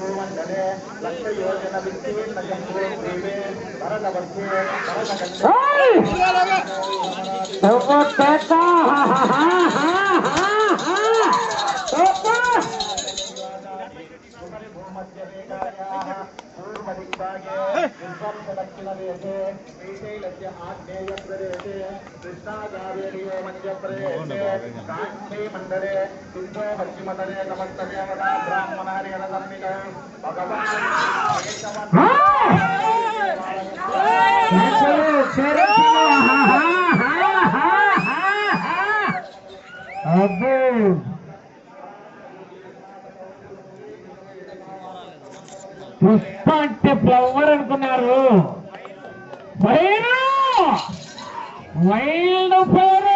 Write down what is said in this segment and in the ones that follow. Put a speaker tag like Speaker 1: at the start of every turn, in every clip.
Speaker 1: धने लक्ष्य योजना विस्तीर्ण केंद्रे देवे
Speaker 2: भरतवर्षे भरतखंडे तो पैसा
Speaker 1: हा हा हा हा हा तो ಶ್ರೀಶೈಲಸ್ಯ ಆಗ್ನೇಯ ಪ್ರದೇಶೆ ಕೃಷ್ಣಾಚಾರ್ಯಡಿಯೋ ಮಧ್ಯಪ್ರದೇಶೆ ಕಾಂಕ್ಷೇ ಮಂಡಲೆ ಸಿದ್ಧೋ
Speaker 2: ಪಶ್ಚಿಮತಲೆ ನಮಸ್ತವ್ಯ ಬ್ರಾಹ್ಮಣಾರಿ అబ్బో పుష్ప అంటే ఫ్లవర్ అనుకున్నారు. ఫైరు వైల్డ్ ఫ్లవర్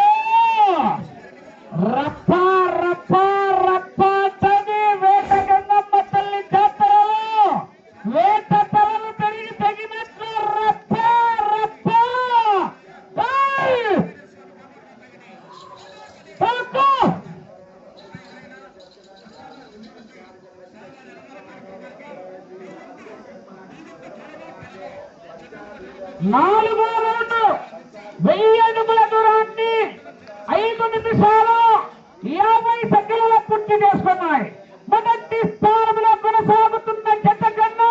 Speaker 2: మొదటి స్థానంలో కొనసాగుతున్న జత కన్నా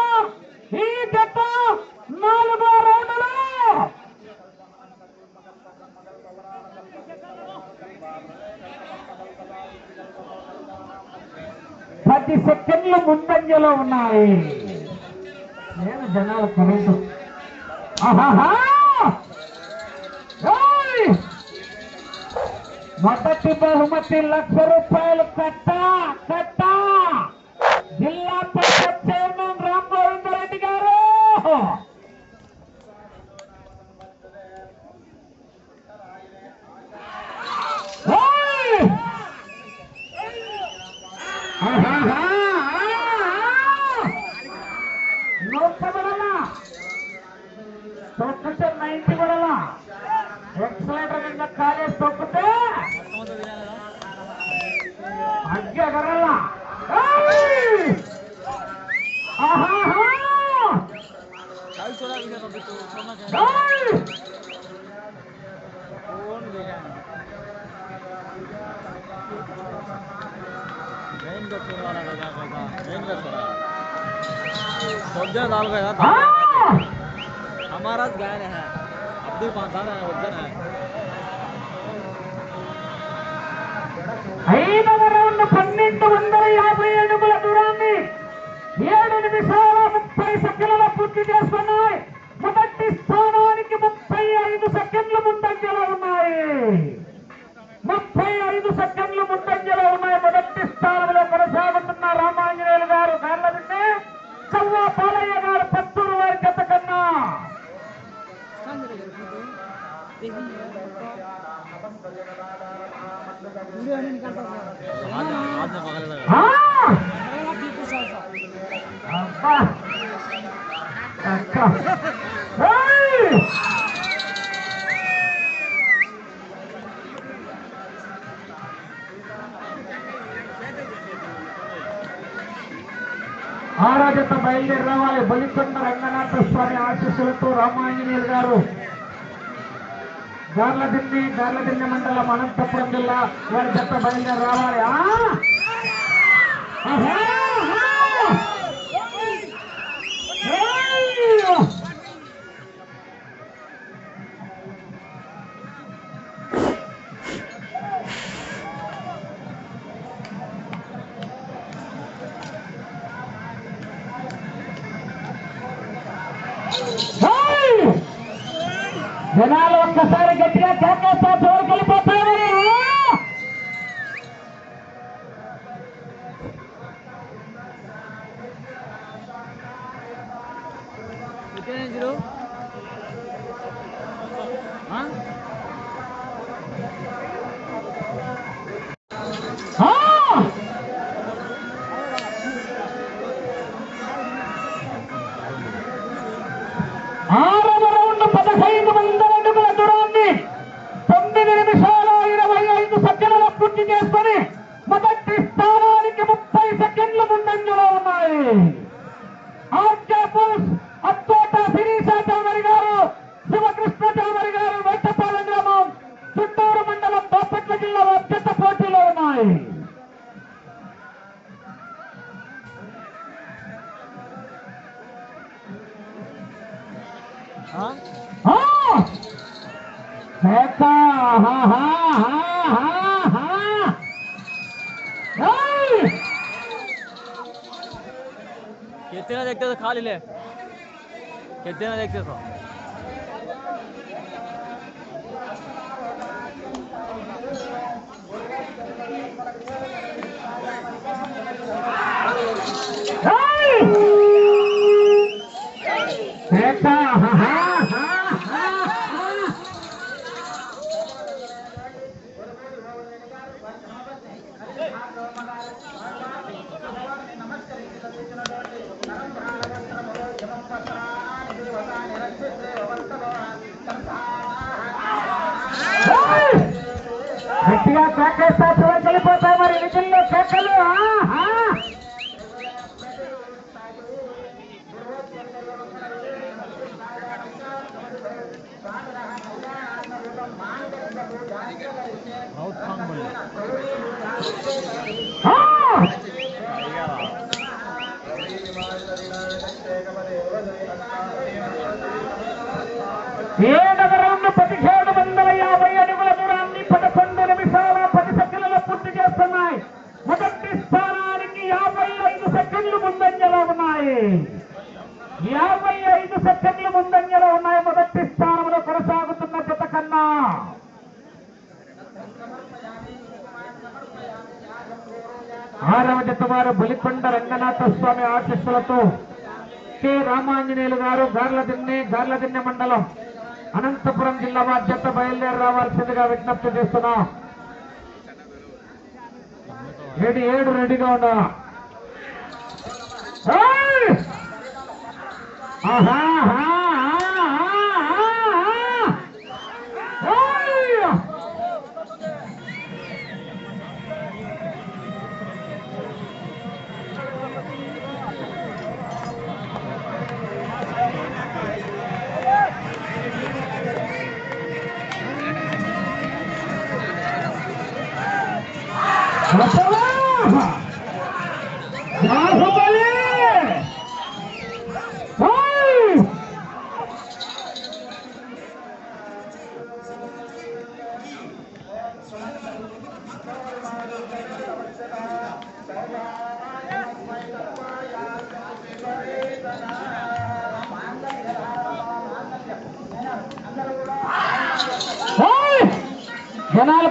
Speaker 2: ఈ జత నాలుగో రౌండ్లో. పది సెకండ్లు ముందంజలో ఉన్నాయి. నేను జనాలు కరెంటు ఆహాహా! మొదటి బహుమతి లక్ష రూపాయలు కట్టా. हाँ।
Speaker 3: हमारा गायन है। अब्दुल पांचान है वज़न है।
Speaker 2: आराज बैलदेरी वाले बलिचंद्र रंगनाथ स्वामी आशीस तो गुजरा గార్లదిన్ని గార్లదిన్నె మండలం అనంతపురం జిల్లా వారి జత బయలుదేరి రావాలి.
Speaker 3: हाँ देखते थे ले देखते
Speaker 2: थे Hey! గట్టిగా కేకేస్తా చివరికెళ్ళిపోతా మరి ఎన్నికల్లో కేకలు. ఏడవ రౌండ్ యాభై ఐదు సెకండ్లు ముందంజలో ఉన్నాయి. మొదటి స్థానంలో కొనసాగుతున్న జత కన్నా ఆరవ జత వారు బలికొండ రంగనాథ స్వామి ఆశీస్సులతో కె. రామాంజనేయులు గారు గార్లదిన్నె గార్లదిన్నె మండలం అనంతపురం జిల్లా వారి జత బయలుదేరి రావాల్సిందిగా విజ్ఞప్తి చేస్తున్నాం. ఏడు ఏడు రెడీగా ఉండాలా ہاں ہاں ہاں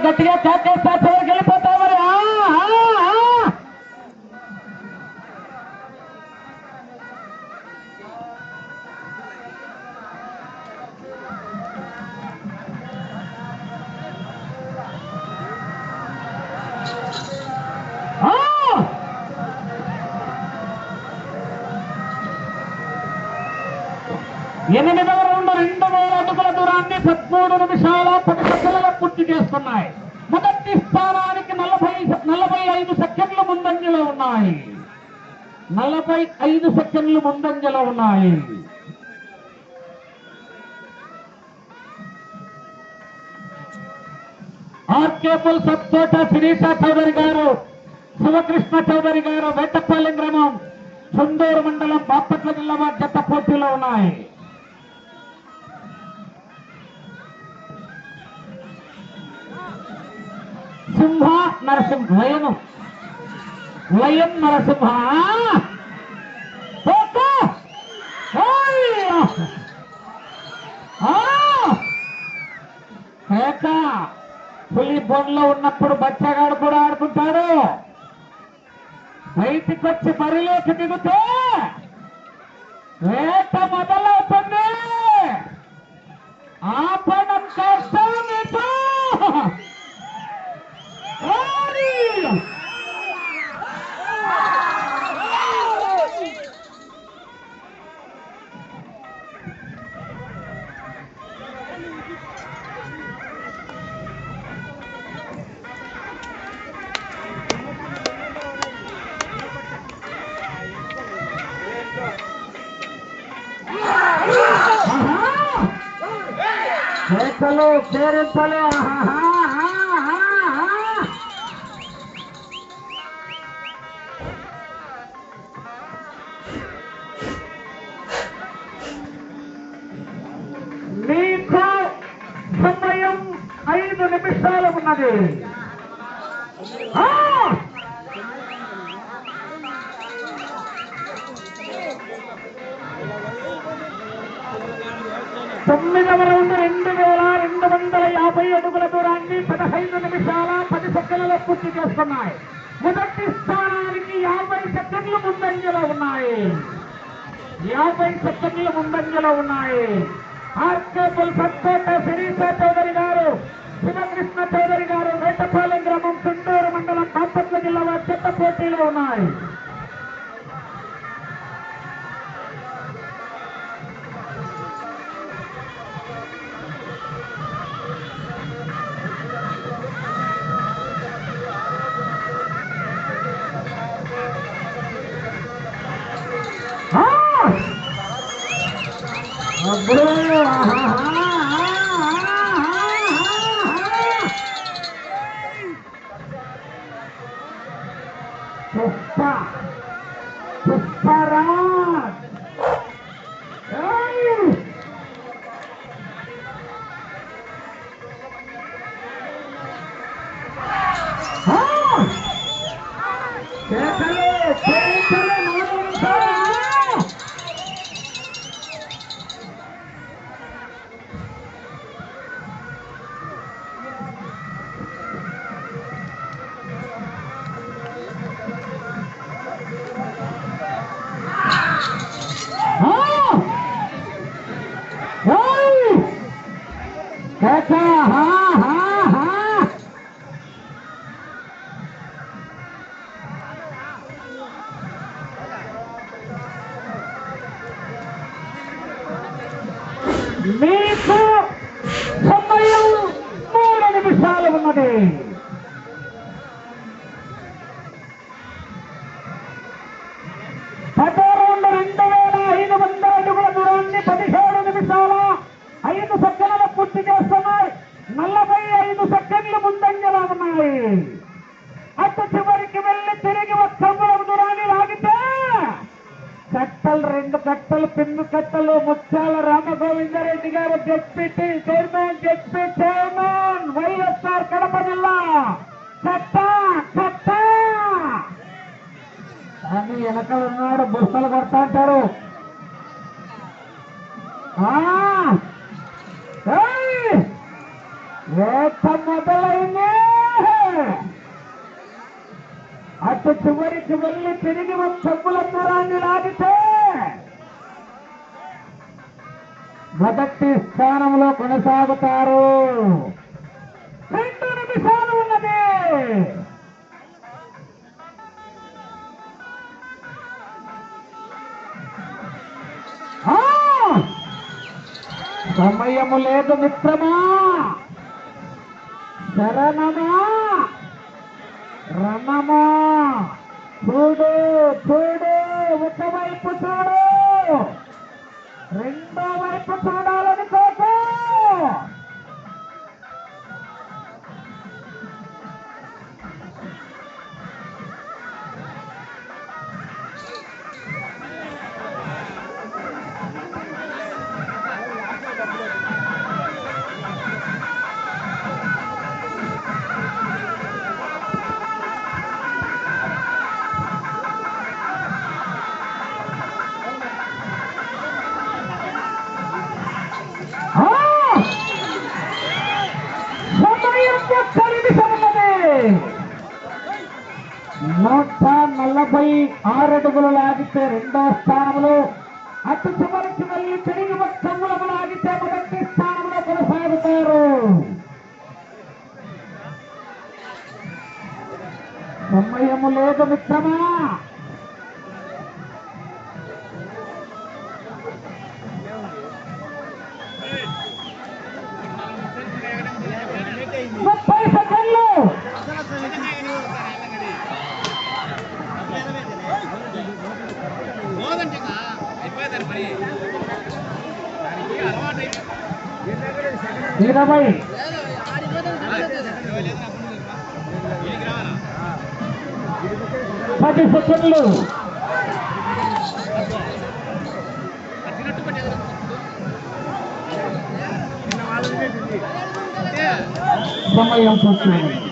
Speaker 2: గట్టిగా కేకేస్తా చివరికి వెళ్ళిపోతా మరి ఎనిమిదవ రౌండ్ రెండు వేల అడుగుల దూరాన్ని పదమూడు నిమిషాల పది పూర్తి చేస్తున్నాయి. మొదటి స్థానానికి నలభై నలభై ఐదు సెకండ్లు ముందంజలో ఉన్నాయి. నలభై ఐదు సెకండ్లు ముందంజలో ఉన్నాయి. ఆర్కేపుల్ సబ్కోట శిరీష చౌదరి గారు శివకృష్ణ చౌదరి గారు వేటపాలెం గ్రామం సుందూరు మండలం బాపట్ల జిల్లా వారి జత పోటీలో ఉన్నాయి. సింహ నరసింహ. లయను నరసింహ పోకు! పులి బొండ్లో ఉన్నప్పుడు బచ్చగాడు కూడా ఆడుకుంటాడు. బయటికి వచ్చి బరిలోకి దిగుతే వేట మొదలవుతుంది. ఆపడం కష్టం చేరింపలు చేరింపలు మీకు సమయం ఐదు నిమిషాలు ఉన్నది. యాభై అడుగుల దూరాన్ని పదహైదు నిమిషాల పది సెకండ్లలో పూర్తి చేస్తున్నాయి. మొదటి స్థానానికి యాభై సెకండ్లు ముందంజలో ఉన్నాయి. యాభై సెకండ్లు ముందంజలో ఉన్నాయి. ఆర్కేపుల్ సత్కోట శిరీష చౌదరి గారు శివకృష్ణ చౌదరి గారు వేటపాలెం గ్రామం చుండూరు మండలం కాపట్ల జిల్లా వారి చెత్త పోటీలో ఉన్నాయి. Oh, మీకు సమయం మూడు నిమిషాలు ఉన్నది. పదో రెండు వేల ఐదు వందల అడుగుల దూరాన్ని పదిహేడు నిమిషాల ఐదు సెకండ్లు పూర్తి చేస్తున్నాయి. నలభై ఐదు సెకండ్లు ముందంజలో ఉన్నాయి. అటు చివరికి వెళ్ళి తిరిగి ఒక అంగుళం దూరాన్ని లాగితే కట్టలు కట్టలు పిన్ను కట్టలు ముత్యాల రామగోవిందరెడ్డి గారు deputy chairman ZP chairman YSR Kadapa జిల్లా. కట్ట కట్ట కానీ వెనకలు ఉన్నాడు బుస్తలు కొడతా అంటారు మొదలైంది. అటు చివరికి వెళ్ళి తిరిగి ఒక చెప్పుల తరాన్ని లాగితే మొదటి స్థానంలో కొనసాగుతారు. రెండు నిమిషాలు ఉన్నది. సమయము లేదు మిత్రమా. శరణమా. రణమా చూడు చూడు ఒకవైపు చూడు. రెండో వైపు చూడాలని సమయము లేదు మిత్రమా? ముప్పై సెకండ్లు. ఇరవై. పది సెకండ్లు. సమయం పూర్తయింది